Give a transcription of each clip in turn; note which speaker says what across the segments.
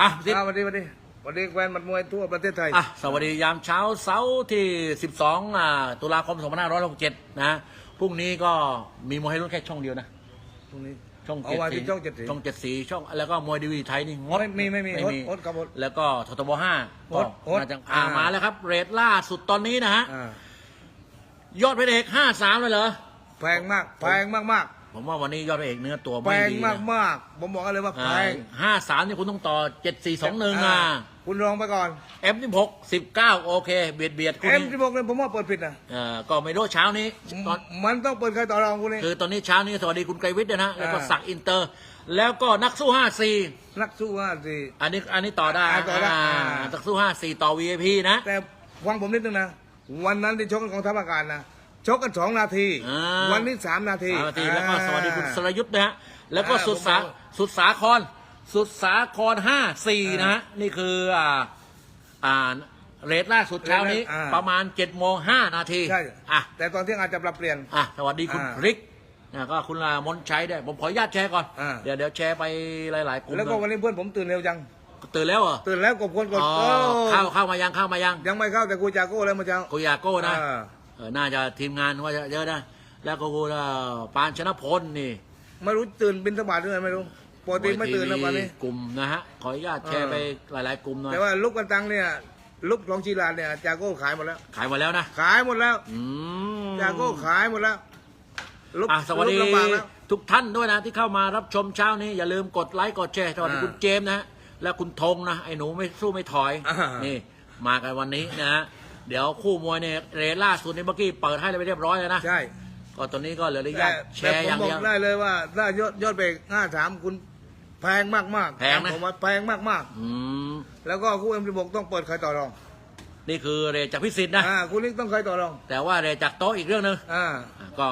Speaker 1: อะสิ
Speaker 2: อ่าวันนี้วันนี้วันนี้แฟนหมัดมวยทั่วประเทศไทย
Speaker 1: อะสวัสดียามเช้าเสาร์ที่ 12อ่าตุลาคม2567นะพรุ่งนี้ก็มีมวยให้รุ่นแค่ช่องเดียวนะ
Speaker 2: ตรงนี้
Speaker 1: ช่อง
Speaker 2: เอา
Speaker 1: เจ็ด
Speaker 2: ไว้
Speaker 1: สี
Speaker 2: ที่ช่องเจ็ดสี
Speaker 1: ช่องเจ็ดสีช่องแล้วก็มวยดีวีไทยนี่งด
Speaker 2: ไม่มีไม่มี
Speaker 1: ไม่มี
Speaker 2: โอ๊ตครับโอ๊ต
Speaker 1: แล้วก็ททบห้าง
Speaker 2: โอ๊ตโอ๊ต
Speaker 1: น่าจะอ่า
Speaker 2: อ่าม
Speaker 1: มาแล้วครับ เรทล่าสุดตอนนี้นะฮะ
Speaker 2: อ่าย
Speaker 1: อดพระเอก53เลยเหรอ
Speaker 2: แพงมาก แพงมากมาก
Speaker 1: ผมว่าวันนี้ยอดพระเอกเนื้อตัว
Speaker 2: ๆแพ
Speaker 1: ไม่
Speaker 2: ง
Speaker 1: ดี
Speaker 2: มากมากๆผมบอกกันเลยว่าแพง
Speaker 1: ห้าสามนี่คุณต้องต่อเจ็ดสี่สองหนึ่งอะ
Speaker 2: คุณลองไปก่อน
Speaker 1: เอ็มที่หกสิบเก้าโอเค เบียดเบียดคุณ
Speaker 2: เอ็ม
Speaker 1: นี่
Speaker 2: ที่บอกเลยผมว่าเปิดผิดนะ
Speaker 1: เอ่อก็ไม่รู้เช้านี้ตอน
Speaker 2: มันต้องเปิดใครต่อรองคุณนี่
Speaker 1: คือตอนนี้เช้านี้สวัสดีคุณไกรวิทย์ด้วยนะ แล้วก็
Speaker 2: อ่า
Speaker 1: ศักดิ์อินเตอร์ แล้วก็นักสู้ห้าสี่
Speaker 2: นักสู้ว่าสิ
Speaker 1: อันนี้อันนี้ต่อได้
Speaker 2: อ่าต่อได้
Speaker 1: อ่า
Speaker 2: อ่า
Speaker 1: นักสู้ห้าสี่ต่อ VIP นะ
Speaker 2: แต่ฟังผมนิดนึงนะ วันนั้นที่ชกกันของทัพอากาศนะ ชกกันสองนาที
Speaker 1: อ่า
Speaker 2: วันนี้สามนาที
Speaker 1: สามนาทีแล้วก็
Speaker 2: อ่า
Speaker 1: สวัสดีคุณสรยุทธ์นะฮะแล้วก็
Speaker 2: อ่า
Speaker 1: สุดสา
Speaker 2: ผมบอก
Speaker 1: สุดสาครสุดสาครห้าสี่นะฮะนี่คืออ่าอ่าเรทล่าสุดเช้านี้
Speaker 2: อ่า
Speaker 1: ประมาณ7จ็ดโมงห้านาที
Speaker 2: ใช่
Speaker 1: อะ
Speaker 2: แต่ตอนเที่ยงอาจจะปรับเปลี่ยน
Speaker 1: อะสวัสดีคุณ
Speaker 2: อ่า
Speaker 1: พริกนะก็คุณลามนชัยด้วยผมขออนุญาตแชร์ก่อน
Speaker 2: อ่า
Speaker 1: เดี๋ยวเดี๋ยวแชร์ไปหลายๆกลุ่ม
Speaker 2: แล้วก็วันนี้เพื่อนผมตื่นเร็วจัง
Speaker 1: ตื่นแล้วเหรอ
Speaker 2: ตื่นแล้วกบคนกด
Speaker 1: อ๋อ
Speaker 2: โอ้
Speaker 1: เข้าเข้ามายังเข้ามายัง
Speaker 2: ยังไม่เข้าแต่กูจากโก้แล้วเมื่อเช้า
Speaker 1: กุยาโก้นะ
Speaker 2: อ่า
Speaker 1: เออ น่าจะทีมงานว่าจะเยอะนะ แล้วก็คุณอ่าปานชนะพลนี่
Speaker 2: ไม่รู้ตื่นบินสบาทหรือไงไม่รู้ปกติไม่ตื่นนะวันนี้
Speaker 1: กลุ่มนะฮะ ขออนุญาตแชร์
Speaker 2: เออ
Speaker 1: ไปหลาย ๆ กลุ่มหน่อย
Speaker 2: แต่ว่าลุกกันตังเนี่ยลุกของชีลาเนี่ยจากโก้ขายหมดแล้ว
Speaker 1: ขายหมดแล้วนะ
Speaker 2: ขายหมดแล้ว
Speaker 1: อืม
Speaker 2: จากโก้ขายหมดแล้วลุก
Speaker 1: อะสวัสดี
Speaker 2: ลุกลำบากแล้ว
Speaker 1: ทุกท่านด้วยนะที่เข้ามารับชมเช้านี้ อย่าลืมกดไลค์กดแชร์สวัสดี
Speaker 2: อ่า
Speaker 1: คุณเจมส์นะฮะและคุณธงนะไอ้หนูไม่สู้ไม่ถอย
Speaker 2: อ่านี่
Speaker 1: นี่มากันวันนี้นะฮะ เดี๋ยวคู่มวยเนี่ยเรทล่าสุดในเมื่อกี้เปิดให้เลยไปเรียบร้อยแล้วนะ
Speaker 2: ใช่
Speaker 1: ก็ตอนนี้ก็เหลือระ
Speaker 2: แต่
Speaker 1: ยะแช
Speaker 2: แต่
Speaker 1: ร์
Speaker 2: ผ
Speaker 1: อ
Speaker 2: ม
Speaker 1: ย่าง
Speaker 2: บอ
Speaker 1: เดีย
Speaker 2: ก
Speaker 1: ว
Speaker 2: ได้เลยว่าถ้ายอดยอดไปห้าสามคุณแพงมากมากๆ
Speaker 1: แพงนะ
Speaker 2: ผมว่าแพงมากมาก
Speaker 1: อืม
Speaker 2: ๆแล้วก็คู่เอ็มสิบกต้องเปิดใครต่อรอง
Speaker 1: นี่คือเรทจากพิสิทธิ์นะ
Speaker 2: อ่าคุณนี่ต้องใครต่อรอง
Speaker 1: แต่ว่าเรทจากโต๊ะอีกเรื่องหนึ่ง
Speaker 2: อ่า
Speaker 1: อะก็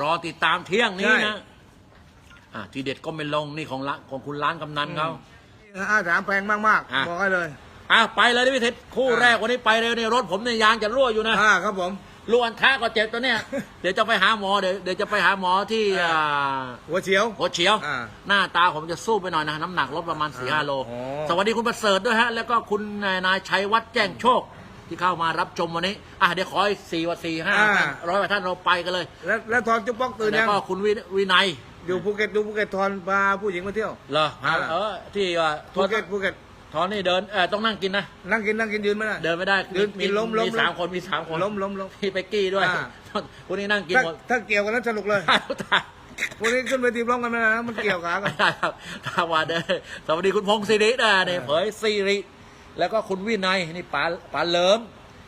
Speaker 1: รอติดตามเที่ยงนี้
Speaker 2: ใช่
Speaker 1: นะอะทีเด็ดก็ไม่ลงนี่ของละของคุณร้านกำนันเขา
Speaker 2: ห้าสามแพงมากมาก
Speaker 1: อะ
Speaker 2: ๆบอกให้เลย
Speaker 1: อะไปเลยดิพิสิทธิ์คู่
Speaker 2: อะ
Speaker 1: แรกวันนี้ไปเร็วเนี่ยรถผมเนี่ยยางจะรั่วอยู่นะ
Speaker 2: อ่าครับผม
Speaker 1: ลูกอันท้าก็เจ็บตัวเนี้ยเดี๋ยวจะไปหาหมอเดี๋ยวเดี๋ยวจะไปหาหมอที่
Speaker 2: อ่า
Speaker 1: อ่า
Speaker 2: หัวเฉียว
Speaker 1: หัวเฉียว
Speaker 2: อ่า
Speaker 1: หน้าตาผมจะสู้ไปหน่อยนะ น้ำหนักลดประมาณ4ี่ห้าโล
Speaker 2: อ๋อ
Speaker 1: สวัสดีคุณประเสริฐด้วยฮะ แล้วก็คุณนายชัยวัฒน์แจ้งโชค ที่เข้ามารับชมวันนี้ อะเดี๋ยวขออีกสี่วันสี่ห้าท่านร้อยกว่าท่านเราไปกันเลย
Speaker 2: แล้วแล้วทอนจุ๊บป๊อกตื่น
Speaker 1: แล้ว
Speaker 2: ยัง
Speaker 1: ก็คุณวิวินัย
Speaker 2: อยู่ภูเก็ตดูภูเก็ตทอนพาผู้หญิงมาเที่ยว
Speaker 1: เหรอ
Speaker 2: อ่า
Speaker 1: เออที่ว่า
Speaker 2: ภูเก็ตภูเก็ต
Speaker 1: ทอนนี่เดินเออต้องนั่งกินนะ
Speaker 2: นั่งกินนั่งกินยืนไม่ได้
Speaker 1: เดินไม่ได้
Speaker 2: เดิน
Speaker 1: มี
Speaker 2: กินล้มล้ม
Speaker 1: มีสามคนมีสามคน
Speaker 2: ล้มล้มล้ม
Speaker 1: พี่เป๊กกี้ด้วย
Speaker 2: อ่า
Speaker 1: คุณนี่นั่งกิน
Speaker 2: ถ้า
Speaker 1: หมด
Speaker 2: ถ้าเกี่ยวกันแล้วสนุกเลย
Speaker 1: ตาย
Speaker 2: พวกนี้ขึ้นไปทีพร้อมกันไม่ได้นะมันเกี่ยวขากัน
Speaker 1: ไม่ได้ครับทาวันเด้อสวัสดีคุณพงศิรินะเนี่ยเผยศิริ แล้วก็คุณวินัยนี่ป๋าป๋าเหลิม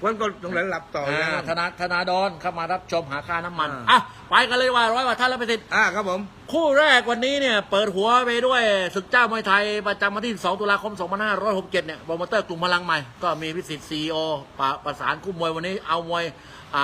Speaker 2: วันก่อนตรงไหนหลับต่อเลย
Speaker 1: อ่า
Speaker 2: นะ
Speaker 1: ธนาธนาดอนเข้ามารับชมหาค่าน้ำมัน
Speaker 2: อ่า
Speaker 1: อะไปกันเลยว่าร้อยกว่าท่านแล้วไปติด
Speaker 2: อ่าครับผม
Speaker 1: คู่แรกวันนี้เนี่ยเปิดหัวไปด้วยศึกเจ้ามวยไทยประจำวันที่ 2 ตุลาคม 2567 เนี่ยโปรโมเตอร์กลุ่มพลังใหม่ ก็มีพิสิทธิ์ซีโอประสานคู่มวยวันนี้เอามวยอ่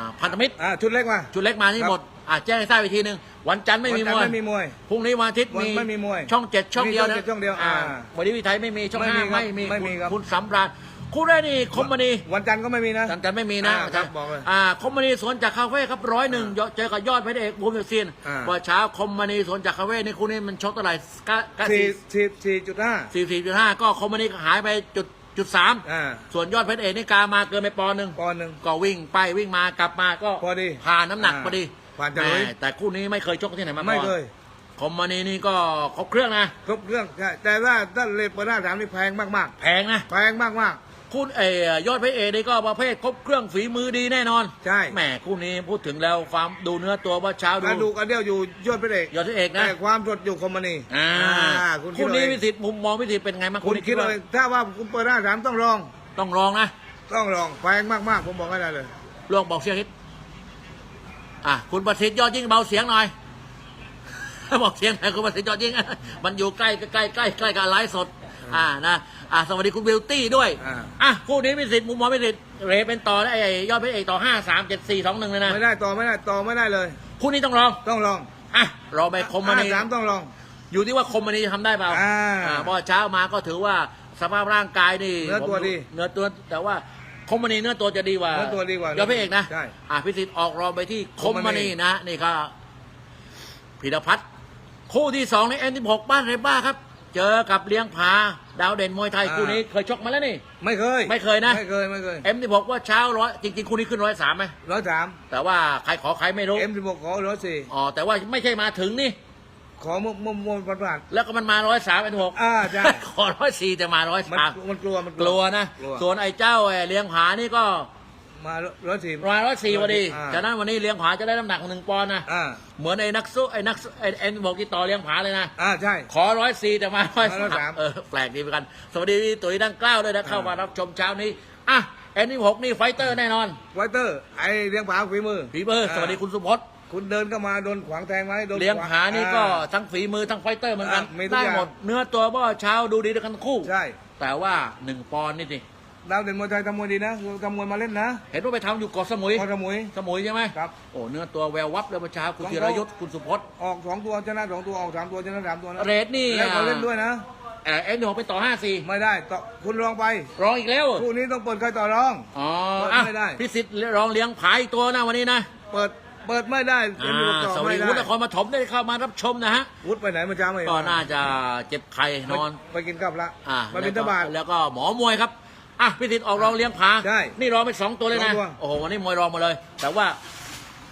Speaker 1: าพันธมิตร
Speaker 2: อ่าชุดเล็กมา
Speaker 1: ชุดเล็กมาที่
Speaker 2: ครับ
Speaker 1: หมดอะแจ้งให้ทราบอีกทีหนึ่งวันจันทร์ไม่มีมวย
Speaker 2: วันจันทร์ไม่มีมวย
Speaker 1: พรุ่งนี้วันอาทิตย์
Speaker 2: วันไม่มีมวย
Speaker 1: ช่องเจ็ดช่อง
Speaker 2: มี
Speaker 1: เดียว
Speaker 2: ช่อง
Speaker 1: นะ
Speaker 2: เจ็ดช่องเดียว
Speaker 1: อ่า
Speaker 2: อ่า
Speaker 1: วันนี้วิทัยไม่มีช่อง
Speaker 2: ไม่
Speaker 1: ห้า
Speaker 2: มีครับ
Speaker 1: ไม่มี
Speaker 2: ไม่มี
Speaker 1: คุณ
Speaker 2: ครับ
Speaker 1: คุณสำราญ คู่แรกนี่คอมมานี
Speaker 2: วันจันทร์ก็ไม่มีนะ
Speaker 1: จันจันทร์ไม่มีนะ
Speaker 2: อ่าครับบอกเลย
Speaker 1: อ่าคอมมานีสวนจากคาเฟ่ครับร้อยหนึ่งเจอกับยอดพระเอกบูมเดซีน
Speaker 2: อ่า
Speaker 1: ว่าเช้าคอมมานีสวนจากคาเฟ่นี่คู่นี้มันชกเท่าไหร่ก้าก้า
Speaker 2: สี่
Speaker 1: สี่
Speaker 2: สี่สี่จุดห้า
Speaker 1: สี่สี่จุดห้าก็คอมมานีหายไปจุดจุดสาม
Speaker 2: อ่า
Speaker 1: ส่วนยอดเพชรเอกนี่กามาเกินไปปอนด์หนึ่ง
Speaker 2: ปอนด์หนึ่ง
Speaker 1: ก็วิ่งไปวิ่งมากลับมาก็
Speaker 2: พอดี
Speaker 1: ผ่านน้ำหนัก
Speaker 2: อ่า
Speaker 1: พอดี
Speaker 2: ผ่านฉลุย
Speaker 1: แหมแต่คู่นี้ไม่เคยชกที่ไหนมาก่อน
Speaker 2: ไม่เคย
Speaker 1: คอมมานีนี่ก็ครบเครื่องนะ
Speaker 2: ครบเครื่องใช่แต่ว่าถ้าเลเปิดหน้าสามนี่แพงมาก
Speaker 1: แพงนะ
Speaker 2: ๆ แพงมาก
Speaker 1: คุณเอยอดพระเอกนี่ก็ประเภทครบเครื่องฝีมือดีแน่นอน
Speaker 2: ใช่
Speaker 1: แหมคู่นี้พูดถึงแล้วความดูเนื้อตัวว่าเช้า
Speaker 2: ๆกระดู
Speaker 1: ดู
Speaker 2: กกระเดี่ยวอยู่ยอดพระเอก
Speaker 1: ยอดพระเอกนะ
Speaker 2: แต่ความสดอยู่คอมมานี
Speaker 1: อ่า
Speaker 2: คุณคิด
Speaker 1: คู่
Speaker 2: เอา
Speaker 1: นี้
Speaker 2: เอง
Speaker 1: วิสิทธิ์มุมมองวิสิทธิ์เป็นไงบ้าง
Speaker 2: คุณ
Speaker 1: นี้
Speaker 2: คิดเลยถ้าว่าคุณเปิดหน้าสามต้องลอง
Speaker 1: ต้องลองนะ
Speaker 2: ต้องลองแพงมากๆผมบอกให้ได้เลย
Speaker 1: ลองบอกเสียงนิดอะคุณประสิทธิ์ยอดยิ่งเบาเสียงหน่อยบอกเสียงหน่อยคุณประสิทธิ์ยอดยิ่งมันอยู่ใกล้ใกล้ใกล้ใกล้กับไลฟ์สดอ่านะ อ่าสวัสดีคุณวิลตี้ด้วย
Speaker 2: อ่า
Speaker 1: อะคู่นี้วิสิทธิ์มุมมองวิสิทธิ์เรเป็นต่อได้ไอ้ยอดพระเอกต่อห้าสามเจ็ดสี่สองหนึ่งเลยนะ
Speaker 2: ไม่ได้ต่อไม่ได้ต่อไม่ได้เลย
Speaker 1: คู่นี้ต้องลอง
Speaker 2: ต้องลอง
Speaker 1: อะรอไปคมมานี
Speaker 2: ห้สามต้องลอง
Speaker 1: อยู่ที่ว่าคมมันนี้ทำได้เปล่า
Speaker 2: อ่า
Speaker 1: อ่าเพราะว่าเช้ามาก็ถือว่าสภาพร่างกายนี่
Speaker 2: เนื้อตัว
Speaker 1: ผม
Speaker 2: ดี
Speaker 1: เนื้อตัวแต่ว่าคมมันนี้เนื้อตัวจะดีกว่า
Speaker 2: เนื้อตัวดีกว่าย
Speaker 1: อดพระเอกนะ
Speaker 2: ใช่
Speaker 1: อ่าพิสิทธิ์ออกรองไปที่คม
Speaker 2: คมม
Speaker 1: มัน
Speaker 2: ณี
Speaker 1: นี้นะนี่ก็พิรพัฒน์คู่ที่สองในเอ็นที่หกบ้านไรบ้าครับ เจเจอกับเลี้ยงผาดาวเด่นมวยไทย
Speaker 2: อ่า
Speaker 1: คู่นี้เคยชกมาแล้วนี่
Speaker 2: ไม่เคย
Speaker 1: ไม่เคยนะ
Speaker 2: ไม่เคยไม่เคย
Speaker 1: เอ็มที่บอกว่าเช้าร้อยจริงๆคู่นี้ขึ้นร้อยสามไหม
Speaker 2: ร้อยสาม
Speaker 1: แต่ว่าใครขอใครไม่รู้
Speaker 2: เอ็มสิบหกขอร้อยสี่
Speaker 1: อ๋อแต่ว่าไม่ใช่มาถึงนี่
Speaker 2: ขอมุมมุมมุมประหลาด
Speaker 1: แล้วก็มันมาร้อยสามเอ็มหก
Speaker 2: อ่าใช่
Speaker 1: ขอร้อยสี่แต่มาร้อย
Speaker 2: มัน
Speaker 1: สาม
Speaker 2: มันกลัวมัน
Speaker 1: กลัวนะ
Speaker 2: กลัว
Speaker 1: ส่วนไอ้เจ้าไอ้เลี้ยงผานี่ก็
Speaker 2: มาร้อยสี่
Speaker 1: ร้อยร้อยสี่พอดี
Speaker 2: อ่า
Speaker 1: ฉะนั้นวันนี้เลี้ยงผาจะได้น้ำหนักหนึ่งปอนด์นะ
Speaker 2: อ่า
Speaker 1: เหมือนไอ้นักสู้ไอ้นักสู้ไอ้เอ็นบอกที่ต่อเลี้ยงผาเลยนะ
Speaker 2: อ่าใช่
Speaker 1: ขอร้อยสี่แต่มาร้อย
Speaker 2: มา103
Speaker 1: สามเออแปลกดีเหมือนกัน สวัสดีพี่ตุ๋ยดังกล้าวด้วยนะเข้ามารับชมเช้านี้อะเอ็นนี่หกนี่ไฟเตอร์แน่นอน
Speaker 2: ไวเตอร์ ไอเลี้ยงผาฝีมือ
Speaker 1: ฝีมือสวัสดีคุณสุพจน์
Speaker 2: คุณเดินเข้ามาโดนขวางแทงไหมโดน
Speaker 1: เลี้ยง
Speaker 2: ขว
Speaker 1: ผานี่ก็
Speaker 2: อ่า
Speaker 1: ทั้งฝีมือทั้งไฟเตอร์เหมือนกัน
Speaker 2: อะมีทุก
Speaker 1: ได้
Speaker 2: อย่าง
Speaker 1: หมดเนื้อตัวว่าเช้าดูดีด้วยกันทั้งคู่
Speaker 2: ใช่
Speaker 1: แต่ว่าหนึ่งปอนด์นี่สิ
Speaker 2: ดาวเด่นมวยไทยทำมวยดีนะทำมวยมาเล่นนะ
Speaker 1: เห็นว่าไปทำอยู่เกาะสมุย
Speaker 2: พอสมุย
Speaker 1: สมุยใช่ไหม
Speaker 2: ครับ
Speaker 1: โอ้เนื้อตัวแวววับเลยเมื่อเช้าคุณ
Speaker 2: ของ
Speaker 1: ธี
Speaker 2: เขา
Speaker 1: รยุทธ์คุณสุพจน์
Speaker 2: ออกสองตัวชนะสองตัวออกสามตัวชนะสามตัวนะ
Speaker 1: เรทนี่
Speaker 2: แล้วเขาเล่นด้วยนะ
Speaker 1: เออเอ็นหกไปต่อห้าสี่
Speaker 2: ไม่ได้ต่อคุณลองไป
Speaker 1: รองอีกแล้ว
Speaker 2: คู่นี้ต้องเปิดใครต่อรอง
Speaker 1: อ๋อ
Speaker 2: เปิด
Speaker 1: อะ
Speaker 2: ไม่ได้
Speaker 1: พิสิทธิ์รองเลี้ยงผาอีกตัวนะวันนี้นะ
Speaker 2: เปิดเปิดไม่ได้
Speaker 1: อ่า
Speaker 2: เอ็มต่อ
Speaker 1: สวัส
Speaker 2: ไม่
Speaker 1: ดี
Speaker 2: ได้
Speaker 1: วุฒินครปฐมได้เข้ามารับชมนะฮะ
Speaker 2: วุฒิไปไหนเมื่อเช้าไม่
Speaker 1: ก็น่าจะเจ็บไข้นอน
Speaker 2: ไปกินข้าวละ
Speaker 1: อ่า
Speaker 2: ไปบินทบาท
Speaker 1: แล้วก็หมอมวยครับ อะพิสิทธิ์ออกรองเลี้ยงผา
Speaker 2: ใช่
Speaker 1: นี่รองไปสองตัวเลยนะ
Speaker 2: สองตัว
Speaker 1: โอ้โหวันนี้มวยรองหมาเลย แต่ว่า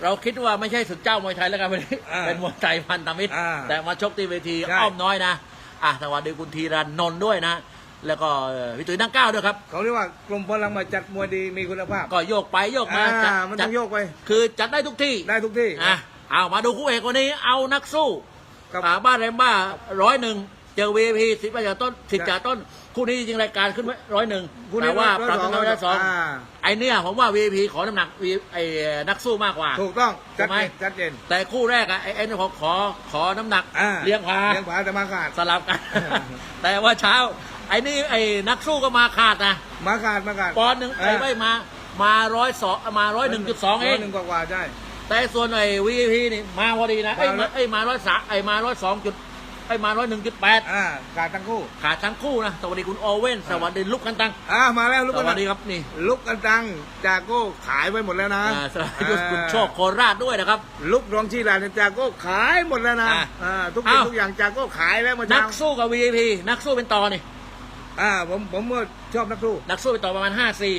Speaker 1: เราคิดว่าไม่ใช่ศึกเจ้ามวยไทยแล้วกันวันนี้
Speaker 2: อ่า
Speaker 1: เป็นมวยไทยพันธมิตร
Speaker 2: อ่า
Speaker 1: แต่มาชกที่เวที
Speaker 2: ใช่
Speaker 1: อ้อมน้อยนะ อะสวัสดีคุณธีรันนนท์ด้วยนะ แล้วก็เอ่อพี่ตุ๋ยนั่งเก้าวด้วยครับ
Speaker 2: เขาเรียกว่ากลุ่มพลังมาจัดมวยดีมีคุณภาพ
Speaker 1: ก็โยกไปโยกมา
Speaker 2: อ่า
Speaker 1: จัด
Speaker 2: มัน
Speaker 1: จั
Speaker 2: ต้
Speaker 1: ด
Speaker 2: องโยกไป
Speaker 1: คือจัดได้ทุกที่
Speaker 2: ได้ทุกที่
Speaker 1: อะเอามาดูคู่เอกวันนี้ เอานักสู้
Speaker 2: ครับ
Speaker 1: อ่าบ้านแรมบ้าร้อยหนึ่ง เจอวีพีสิบประจากต้นสิบจากต้นคู่นี้จริงๆรายการขึ้นไว้ร้อยหนึ่ง
Speaker 2: คู่นี้
Speaker 1: แต่ว่า
Speaker 2: ร้อย
Speaker 1: ปรับ
Speaker 2: สอง
Speaker 1: กันร้อยสอง
Speaker 2: อ่า
Speaker 1: ไอเนี่ยผมว่าวีพีขอน้ำหนัก V ไอนักสู้มากกว่า
Speaker 2: ถูกต้อง
Speaker 1: ถู
Speaker 2: ชั
Speaker 1: ก
Speaker 2: ด
Speaker 1: ไหม
Speaker 2: เจนชัดเจน
Speaker 1: แต่คู่แรกอะไอเอ็นขอขอขอน้ำหนัก
Speaker 2: อ่า
Speaker 1: เลี้ยงพา
Speaker 2: เลี้ยงผาแต่มาขาด
Speaker 1: สลับกัน
Speaker 2: อ่า
Speaker 1: แต่ว่าเช้า ไอ้นี่ไอ้นักสู้ก็มาขาดนะ
Speaker 2: มาขาดมาขาด
Speaker 1: ปอนด์หนึ่งไอ้ไม่มามาร้อยสองมาร้อยหนึ่งจุดสองเอง
Speaker 2: ร้ยหนึ่งกว่าๆใช่
Speaker 1: แต่ส่วนไอ้วีพีนี่มาพอดีนะไอ้ย
Speaker 2: มา
Speaker 1: มาไอ้ยมาร้อยสามไอ้มาร้อยสองจุด ไอ้มาร้อยหนึ่งจุดแปด
Speaker 2: อ่าขาดทั้งคู่
Speaker 1: ขาดทั้งคู่นะ สวัสดีคุณโอเว่น สวัสดีลุกกันตัง
Speaker 2: อ่ามาแล้วลุก
Speaker 1: ส
Speaker 2: กัน
Speaker 1: วัสดีครับนี่
Speaker 2: ลุกกันตังจากโก้ขายไปหมดแล้วนะ
Speaker 1: อ่าสวัสดีคุณโชคโคราชด้วยนะครับ
Speaker 2: ลุกรองชีลาเนี่ยจากโก้ขายหมดแล้วนะ
Speaker 1: อ่า
Speaker 2: อ่าทุกสิ่ง
Speaker 1: เอ้า
Speaker 2: ทุกอย่างจากโก้ขายแล้วเมื่อ
Speaker 1: นั
Speaker 2: เช้าก
Speaker 1: สู้กับวีพีนักสู้เป็นต่อนี่
Speaker 2: อ่าผมผมก็ชอบนักสู้
Speaker 1: นักสู้เป็นต่อประมาณห้าสี่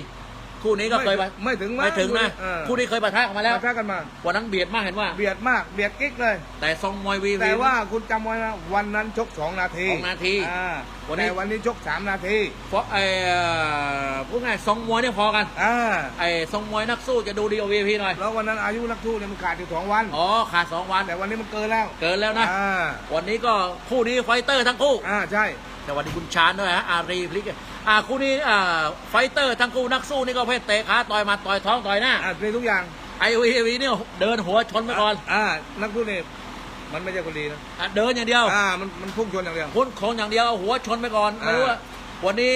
Speaker 1: คู่นี้ก็เคยปะ
Speaker 2: ไม่ถึง
Speaker 1: ไม่ถึงนะ
Speaker 2: เออ
Speaker 1: คู่นี้เคยปะทะกันมาแล้ว
Speaker 2: ปะทะกันมา
Speaker 1: วันนั้นเบียดมากเห็นว่า
Speaker 2: เบียดมากเบียดกิ๊กเลย
Speaker 1: แต่ทรงมวยวีพี
Speaker 2: แต่ว่าคุณจำไว้นะวันนั้นชกสองนาที
Speaker 1: สองนาที
Speaker 2: อ่า
Speaker 1: วันนี้
Speaker 2: แต่วันนี้ชกสามนาที
Speaker 1: เพราะไอ้เอ่อพูดง่ายทรงมวยเนี่ยพอกัน
Speaker 2: อ่า
Speaker 1: ไอ้ทรงมวยนักสู้จะดูดีกว่าวีพีหน่อย
Speaker 2: แล้ววันนั้นอายุนักสู้เนี่ยมันขาดอยู่สองวัน
Speaker 1: อ๋อขาดสองวัน
Speaker 2: แต่วันนี้มันเกินแล้ว
Speaker 1: เกินแล้วนะ
Speaker 2: อ่า
Speaker 1: วันนี้ก็คู่นี้ไฟเตอร์ทั้งคู่
Speaker 2: อ่าใช่
Speaker 1: แต่วันนี้คุณชาญด้วยฮะอารีพลิก อ่าคู่นี้อ่าไฟเตอร์ทั้งคู่นักสู้นี่ก็เพศเตะขาต่อยหมาต่อยท้องต่อยหน้า
Speaker 2: อ่ามีทุกอย่าง
Speaker 1: ไอวีวีเนี่ยเดินหัวชนไปก่อน
Speaker 2: อ่านักสู้เนี่ยมันไม่ใช่คนดีนะ
Speaker 1: อะเดินอย่างเดียว
Speaker 2: อ่ามันมันพุ่งชนอย่างเดียว
Speaker 1: พุ่นโคนอย่างเดียวเอาหัวชนไปก่อนไม่รู้
Speaker 2: อ่า
Speaker 1: ว่าวันนี้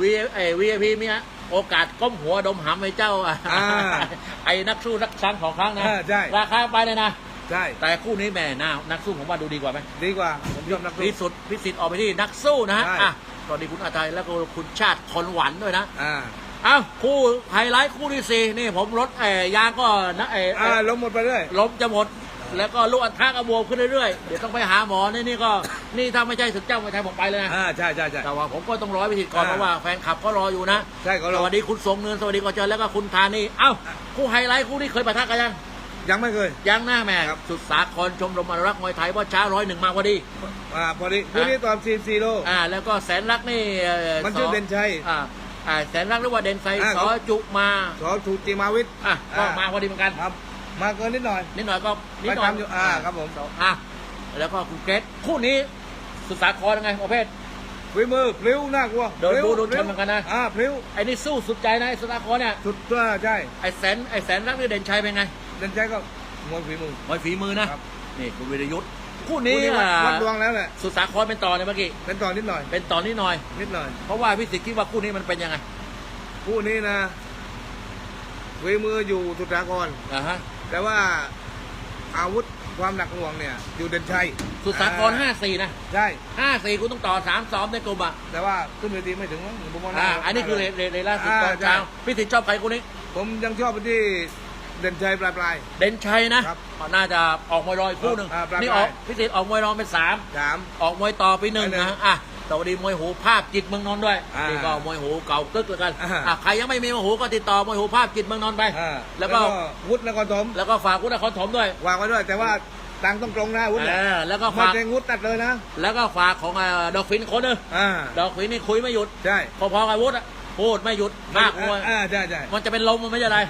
Speaker 1: วีไอวีพีมีโอกาสก้มหัวดมหำไอ้เจ้า
Speaker 2: อ่า
Speaker 1: ไอ้นักสู้นักช้างของครั้งนะ
Speaker 2: อ่าใช่
Speaker 1: ราคาไปเลยนะ
Speaker 2: ใช่
Speaker 1: แต่คู่นี้แหม่น่านักสู้ผมว่าดูดีกว่าไหม
Speaker 2: ดีกว่าผมชอบนักสู้
Speaker 1: พิสุทธิ์พิสิทธิ์ออกไปที่นักสู้นะฮะ
Speaker 2: ใช่
Speaker 1: อะสวัสดีคุณอาทัยแล้วก็คุณชาติคนหวันด้วยนะ
Speaker 2: อ่า
Speaker 1: เอ้าคู่ไฮไลท์คู่ที่สี่นี่ผมรถเอ่ยางก็นะเอ่อ
Speaker 2: อ่าลงหมดไปเรื่อย
Speaker 1: ล้มจะหมด แล้วก็ลูกอันทะก็บวมขึ้นเรื่อยๆ เดี๋ยวต้องไปหาหมอนี่นี่ก็ นี่ถ้าไม่ใช่ศึกเจ้าไม่ไทยผมไปเลยนะ
Speaker 2: อ่าใช่ใช่ใช่
Speaker 1: แต่ว่าผมก็ต้องรอให้พิธีก่อน
Speaker 2: อ่า
Speaker 1: เพราะว่าแฟนคลับก็รออยู่นะ
Speaker 2: ใช่เขารอ
Speaker 1: สวัสดีคุณสงเนินสวัสดีกอเจริญแล้วก็คุณธานีเอ้าคู่ไฮไลท์คู่นี้เคยปะทะกันยัง
Speaker 2: ยังไม่เคย
Speaker 1: ยังหน้าแม่
Speaker 2: ครับ
Speaker 1: สุดสาครชมรมอนุรักษ์มวยไทยว่าช้าร้อยหนึ่งมาพอดี
Speaker 2: อ่าพอดีคู่นี้ตอนซีซีโล
Speaker 1: อ่า แล้วก็แสนรักนี่เอ่อ
Speaker 2: มันชื่อ
Speaker 1: ส
Speaker 2: เด่นชัย
Speaker 1: อ่าอ่าแสนรักหรือว่าเด่นไซ
Speaker 2: อ่า
Speaker 1: สอจุมา
Speaker 2: สอถูกจิมาวิทย์
Speaker 1: อะก็
Speaker 2: อ่าม
Speaker 1: มาพอดีเหมือนกัน
Speaker 2: ครับ มาเกินนิดหน่อย
Speaker 1: นิดหน่อยก็นิดหน่อย
Speaker 2: ไปทำอยู่อ่าครับผม
Speaker 1: อะแล้วก็คุณเกรซคู่นี้สุดสาครยังไงประเภท
Speaker 2: ฝีมือพลิ้วน่ากลัว
Speaker 1: โดน
Speaker 2: พลิ้ว
Speaker 1: ดูโดน
Speaker 2: พลิ้ว
Speaker 1: ชนเหมือนกันนะ
Speaker 2: อ่าพลิ้ว
Speaker 1: ไอ้นี่สู้สุดใจนะไอ้สุดสาครเนี่ย
Speaker 2: สุดตัวใช่
Speaker 1: ไอ้แสนไอ้แสนรักนี่เด่นชัยเป็นไง
Speaker 2: เด่นชัยก็มวยฝีมือ
Speaker 1: มวยฝีมือนะ ครับ นี่คุณวิรยุทธ์คู่นี้
Speaker 2: คู่นี้วัด
Speaker 1: อะ
Speaker 2: วัดดวงแล้วแหละ
Speaker 1: สุดสาครเป็นต่อเนี่ยเมื่อกี้
Speaker 2: เป็นต่อนิดหน่อย
Speaker 1: เป็นต่อนิดหน่อย
Speaker 2: นิดหน่อย
Speaker 1: เพราะว่าพี่สิทธิ์คิดว่าคู่นี้มันเป็นยังไง
Speaker 2: คู่นี้นะฝีมืออยู่สุดสากร
Speaker 1: อ่าฮะ
Speaker 2: แต่ว่าอาวุธความหนักหน่วงเนี่ย อยู่เด่นชัย
Speaker 1: สุดสาครห้าสี่นะ
Speaker 2: ใช่
Speaker 1: ห้าสี่คุณต้องต่อสามสองในกลุ่มอะ
Speaker 2: แต่ว่าขึ้นเวทีไม่ถึงมั้งผมมองห
Speaker 1: อ่า
Speaker 2: น้า
Speaker 1: อันนี้คือเรเรเรล่าสุดตอน
Speaker 2: อ่าใช่
Speaker 1: เช้าพี่สิทธิ์ชอบใครคู่นี้
Speaker 2: ผมยังชอบไปที่ เด่นชัยปลายปลาย
Speaker 1: เด่นชัยนะครับน่าจะออกมวยรอยคู่หนึ่ง
Speaker 2: อ่าปลายๆ
Speaker 1: นี่ออกพิเศษออกมวยรองเป็นสาม
Speaker 2: สาม
Speaker 1: ออกมวยต่อไปหนึ่ง
Speaker 2: ไปหนึ่ง
Speaker 1: นะอะสวัสดีมวยหูภาพจิตเมืองนนท์ด้วย
Speaker 2: อ่า
Speaker 1: นี่ก็มวยหูเก่ากึกแล้วกัน
Speaker 2: อ่า
Speaker 1: อะใครยังไม่มีมวยหูก็ติดต่อมวยหูภาพจิตเมืองนนท์ไป
Speaker 2: อ่า
Speaker 1: แล้วก็
Speaker 2: วุฒินครถม
Speaker 1: แล้วก็ฝากคุณนครถมด้วย
Speaker 2: วางไว้ด้วย แต่ว่าตังค์ต้องตรงนะวุฒิ
Speaker 1: เออแล้วก็
Speaker 2: ไม่
Speaker 1: ฝาก
Speaker 2: ใช่งุดตัดเลยนะ
Speaker 1: แล้วก็ฝากของเอ่อดอกฟินคนหนึง
Speaker 2: อ่า
Speaker 1: ดอกฟินนี่คุยไม่หยุด
Speaker 2: ใช่
Speaker 1: พอๆกับวุฒิอะพูดไม่หยุดมากมวย
Speaker 2: อ่าใช่ใช่
Speaker 1: มันจะเป็นลมมันไม่ใช่อะไร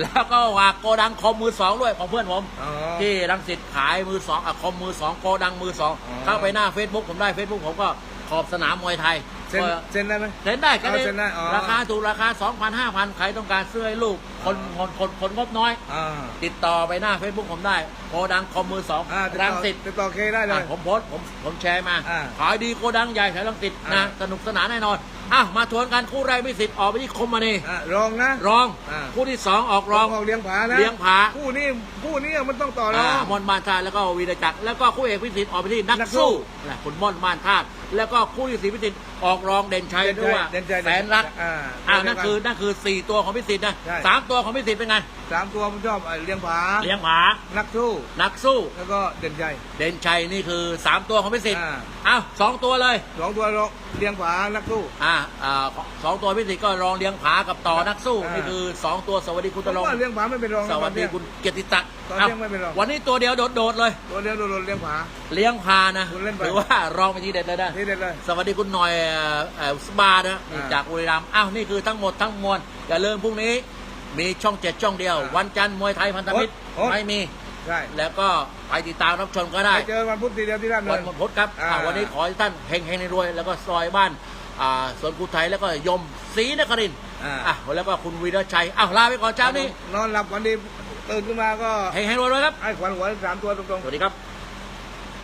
Speaker 1: แล้วก็ฝากโกดังคอมมือสองด้วยของเพื่อนผม
Speaker 2: อ๋อ
Speaker 1: ที่รังสิตขายมือสองอะคอมมือสองโกดังมือสอง
Speaker 2: อ๋อ
Speaker 1: เข้าไปหน้า Facebook ผมได้ Facebook ผมก็ขอบสนามมวยไทย
Speaker 2: เซ็น
Speaker 1: ก็
Speaker 2: เซ็นได้ไหม
Speaker 1: เซ็นได้แค่
Speaker 2: เอา
Speaker 1: นี้
Speaker 2: เซ็นได้อ๋อ
Speaker 1: ราคาถูกราคา 2,000 5,000 ใครต้องการเสื้อให้ลูกคนคนคนคนงบน้อย
Speaker 2: อ่า
Speaker 1: ติดต่อไปหน้า Facebook ผมได้โกดังคอมมือสอง
Speaker 2: อ่าติด
Speaker 1: รั
Speaker 2: ต่
Speaker 1: ง
Speaker 2: อ
Speaker 1: สิต
Speaker 2: ติดต่อเคได้เล
Speaker 1: อะ
Speaker 2: ย
Speaker 1: ผมโพสต์ผมผมแชร์มา
Speaker 2: อ่า
Speaker 1: ขายดีโกดังใหญ่แถวรังสิตนะ
Speaker 2: อ่า
Speaker 1: สนุกสนานแน่นอน อะมาทวนกันคู่แรกไม่สิทธิ์ออกไปที่คมมานี
Speaker 2: อะรองนะ
Speaker 1: รอง
Speaker 2: อ่า
Speaker 1: คู่ที่สองออกรอง
Speaker 2: ออกเลี้ยงผานะ
Speaker 1: เลี้ยงผา
Speaker 2: คู่นี้คู่นี้มันต้องต่อรอ
Speaker 1: อ่างมอนมานทาแล้วก็วีรจักรแล้วก็คู่เอกพิสิทธิ์ออกไปที่นัก
Speaker 2: นักสู้
Speaker 1: สู้นะคุณม่อนมานทาดแล้วก็คู่ที่สี่พิสิทธิ์ ออกรองเด่นชัย
Speaker 2: เด่นชัย
Speaker 1: ด้วยว่า
Speaker 2: เด่นชัย
Speaker 1: แสนรัก
Speaker 2: อ่า
Speaker 1: อ่า
Speaker 2: เด่นชัย
Speaker 1: นั่นคือนั่นคือสี่ตัวของพิสิทธิ์นะ
Speaker 2: ใช่
Speaker 1: สามตัวของพิสิทธิ์เป็นไง
Speaker 2: สามตัวผมชอบไอ้เลี้ยงผา
Speaker 1: เลี้ยงผา
Speaker 2: นักสู้
Speaker 1: นักสู้
Speaker 2: แล้วก็เด่นใจ
Speaker 1: เด่นชัยนี่คือสามตัวของพิสิทธิ์
Speaker 2: อ่า
Speaker 1: อ้าวสองตัวเลย
Speaker 2: สองตัวรองเลี้ยงผานักสู้
Speaker 1: อ่าอ่าสองตัวพิสิทธิ์ก็รองเลี้ยงผากับต่อนักสู้
Speaker 2: อ่านี่
Speaker 1: นี่คือสองตัวสวัสดีคุณ
Speaker 2: ผ
Speaker 1: ต
Speaker 2: ม
Speaker 1: ลง
Speaker 2: ว่าเลี้ยงผาไม่เป็นรองนะ
Speaker 1: สวัสดี
Speaker 2: ตอนเนี้ย
Speaker 1: คุณเกียรติศักดิ์
Speaker 2: ตอน
Speaker 1: อ้าว
Speaker 2: เลี้ยงไม่เป็นรอง
Speaker 1: วันนี้ตัวเดียวโดดๆเลย
Speaker 2: ตัวเลี้ยงโดนเลี้ยงผา
Speaker 1: เลี้ยงพานะ
Speaker 2: คุณเล่นไป
Speaker 1: หรือว่ารองไปทีเด็ดเลยนะ
Speaker 2: นี่เด็ดเลย
Speaker 1: สวัสดีคุณหน่อยเอ่อเอ่อสบาร์นะนี่
Speaker 2: อ่า
Speaker 1: จากบุรีรัมย์อ้าว นี่คือทั้งหมดทั้งมวล อย่าลืมพรุ่งนี้ มีช่องเจ็ดช่องเดียว
Speaker 2: อ่า
Speaker 1: วันจันทร์มวยไทยพันธมิตร
Speaker 2: โอ๊ยโอ๊ย
Speaker 1: ไม่มี
Speaker 2: ใช่
Speaker 1: แล้วก็ไปติดตามรับชมก็ได้
Speaker 2: ไปเจอวันพุธทีเดียวที่นั่นเล
Speaker 1: วัน
Speaker 2: ย
Speaker 1: พุธครับ
Speaker 2: อ่า
Speaker 1: อ่าวันนี้ขอให้ท่านเฮงเฮงในรวยแล้วก็ซอยบ้านอ่าสวนกุไทยแล้วก็ยมศรีนครินทร์
Speaker 2: อ่า
Speaker 1: อะแล้วก็คุณวีรชัยอ้าวลาไปก่อนเช้านี้
Speaker 2: นอนหลับวันดี ตื่นขึ้นมาก็
Speaker 1: เฮงเฮงรวยๆครับ
Speaker 2: ให้ขวัญหัวสามตัวตรง
Speaker 1: สวัสดีครับ